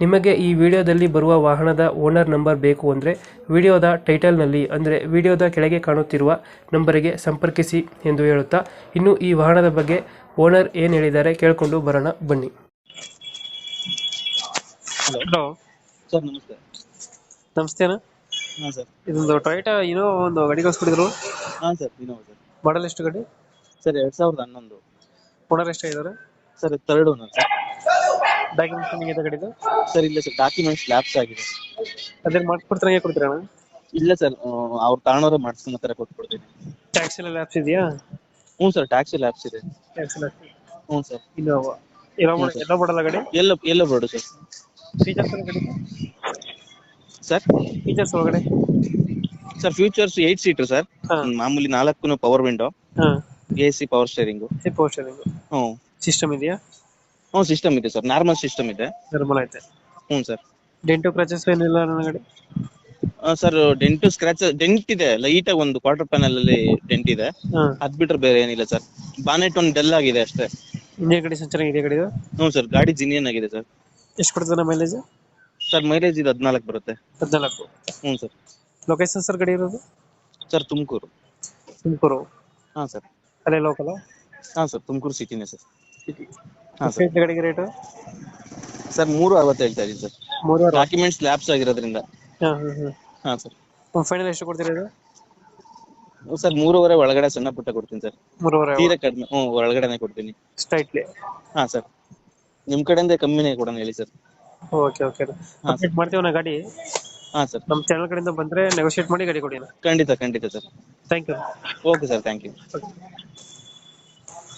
ನಿಮಗೆ ಈ ವಿಡಿಯೋದಲ್ಲಿ ಬರುವ ವಾಹನದ ಓನರ್ ನಂಬರ್ ಬೇಕು ಅಂದರೆ ವಿಡಿಯೋದ ಟೈಟಲ್ನಲ್ಲಿ ಅಂದರೆ ವಿಡಿಯೋದ ಕೆಳಗೆ ಕಾಣುತ್ತಿರುವ ನಂಬರಿಗೆ ಸಂಪರ್ಕಿಸಿ ಎಂದು ಹೇಳುತ್ತಾ ಇನ್ನು ಈ ವಾಹನದ ಬಗ್ಗೆ ಓನರ್ ಏನು ಹೇಳಿದ್ದಾರೆ ಕೇಳಿಕೊಂಡು ಬರೋಣ ಬನ್ನಿ. ಹಲೋ ಸರ್ ನಮಸ್ತೆ. ನಮಸ್ತೆ ಅಣ್ಣ. ಹಾಂ ಸರ್. ಇದೊಂದು ಟೊಯೋಟಾ ಏನೋ ಒಂದು ಗಾಡಿ ಕಳಿಸ್ಕೊಡಿದ್ರು. ಹಾಂ ಸರ್ ಇನೋವಾ ಸರ್. ಮಾಡಲ್ ಎಷ್ಟು ಗಾಡಿ? ಸರ್ ಎರಡು ಸಾವಿರದ ಹನ್ನೊಂದು. Owner ಎಷ್ಟಾಗಿದ್ದಾರೆ? Sir third owner sir. Documents ನಿಮಗೆ ಗಾಡಿದು ಸರ್ ಇಲ್ಲ ಸರ್ ಡಾಕ್ಯುಮೆಂಟ್ಸ್ ಲ್ಯಾಪ್ಸ್ ಆಗಿದೆ. ಅದನ್ನ ಮಾಡಿಸ್ಕೊಡ್ತಾರೆ ಹೇಗೆ ಕೊಡ್ತೀರಾ ಅಣ್ಣ? ಇಲ್ಲ ಸರ್ ಅವ್ರು ತಾಣೋರೆ ಮಾಡಿಸ್ಕೊಂಡ್ ಹತ್ರ ಕೊಟ್ಬಿಡ್ತೀನಿ. ಟ್ಯಾಕ್ಸ್ ಎಲ್ಲ ಲ್ಯಾಪ್ಸ್ ಇದೆಯಾ? ಹ್ಞೂ ಸರ್ ಟ್ಯಾಕ್ಸಿ ಲ್ಯಾಪ್ಸ್ ಇದೆ. ಟ್ಯಾಕ್ಸ್ ಲ್ಯಾಪ್ಸ್ ಹ್ಞೂ ಸರ್ ಇನ್ನು ಎಲ್ಲ ಬಡಲ ಗಾಡಿ? ಎಲ್ಲ ಎಲ್ಲ ಬಡ ಸರ್ ಫೀಚರ್ಸ್ ಗಾಡಿ? ಸರ್ ಫೀಚರ್ಸ್ ಒಳಗಡೆ? Sir features eight seater sir ಹಾ. ಮಾಮೂಲಿ ನಾಲ್ಕು ಪವರ್ ವಿಂಡೋ ಹಾಂ. ಎ ಸಿ ಪವರ್ ಸ್ಟೇರಿಂಗು ಪೋಸ್ಟರಿಂಗ್ ಹ್ಞೂ. ಸಿಸ್ಟಮ್ ಇದೆಯಾ? ಹ್ಞೂ ಸಿಸ್ಟಮ್ ಇದೆ ಸರ್. ನಾರ್ಮಲ್ ಸಿಸ್ಟಮ್ ಇದೆ. ನಾರ್ಮಲ್ ಐತೆ. ಹ್ಞೂ ಸರ್. ಡೆಂಟು ಕ್ರಚಸ್ ಏನಿಲ್ಲ ನನ್ನ ಗಾಡಿ ಸರ್ ಡೆಂಟ್ ಸ್ಕ್ರಾಚ್ ಡೆಂಟ್ ಇದೆ. ಲೈಟ್ ಆಗಿ ಒಂದು ಕ್ವಾರ್ಟರ್ ಪ್ಯಾನಲ್ ಅಲ್ಲಿ ಡೆಂಟ್ ಇದೆ. ಹಾಂ. ಅದ್ ಬಿಟ್ರೆ ಬೇರೆ ಏನಿಲ್ಲ ಸರ್. ಬಾನೆಟ್ ಒಂದು ಡೆಲ್ ಆಗಿದೆ ಅಷ್ಟೇ. ಇಂಜಿನ್ ಕಂಡೀಷನ್ ಚೆನ್ನಾಗಿದೆ ಗಡಿ ಹ್ಞೂ ಸರ್. ಗಾಡಿ ಜಿನಿಯನ್ ಆಗಿದೆ ಸರ್. ಎಷ್ಟು ಕೊಡ್ತದೆ ಮೈಲೇಜ್ ಸರ್ ಮೈಲೇಜ್ ಇದು ಹದಿನಾಲ್ಕು ಬರುತ್ತೆ. ಹದಿನಾಲ್ಕು. ಹ್ಞೂ ಸರ್. ಲೊಕೇಶನ್ ಸರ್ ಗಾಡಿ ಇರೋದು? ಸರ್ ತುಮಕೂರು. ತುಮಕೂರು. ಹಾಂ ಸರ್. ಅಲ್ಲೇ ಲೋಕಲ್ ಹಾಂ ಸರ್. ತುಮಕೂರು ಸಿಟಿನೇ ಸರ್. ಸಿಟಿ ಎಷ್ಟು ಗಾಡಿಗೆ ರೇಟು ಸರ್ ಮೂರು ಅರವತ್ತು ಹೇಳ್ತಾ ಇದೀನಿ ಸರ್. ಮೂರುವರೆ ಡಾಕ್ಯುಮೆಂಟ್ಸ್ ಲ್ಯಾಪ್ಸ್ ಆಗಿರೋದ್ರಿಂದ. ಹಾಂ ಹಾಂ ಹಾಂ. ಹಾಂ ಸರ್. ಫೈನಲ್ ಎಷ್ಟು ಕೊಡ್ತೀರಾ ಇದು ಸರ್ ಮೂರುವರೆ ಒಳಗಡೆ ಸಣ್ಣ ಪುಟ್ಟ ಕೊಡ್ತೀನಿ ಸರ್. ಮೂರುವರೆ ತೀರಾ ಕಡಿಮೆ ಹ್ಞೂ ಒಳಗಡೆನೆ ಕೊಡ್ತೀನಿ. ಸ್ಟ್ರೈಟ್ಲಿ ಹಾಂ ಸರ್. ನಿಮ್ಮ ಕಡೆಯಿಂದ ಕಮ್ಮಿನೇ ಕೊಡೋಣ ಹೇಳಿ ಸರ್. ಓಕೆ ಓಕೆ ಅಪ್ಡೇಟ್ ಮಾಡ್ತೀವಿ ನಾ ಗಾಡಿ? ಹಾಂ ಸರ್. ನಮ್ಮ ಚಾನಲ್ ಕಡೆಯಿಂದ ಬಂದರೆ ನೆಗೋಷಿಯೇಟ್ ಮಾಡಿ ಗಾಡಿ ಕೊಡಿ ಖಂಡಿತ ಖಂಡಿತ sir. Thank you okay sir. Thank you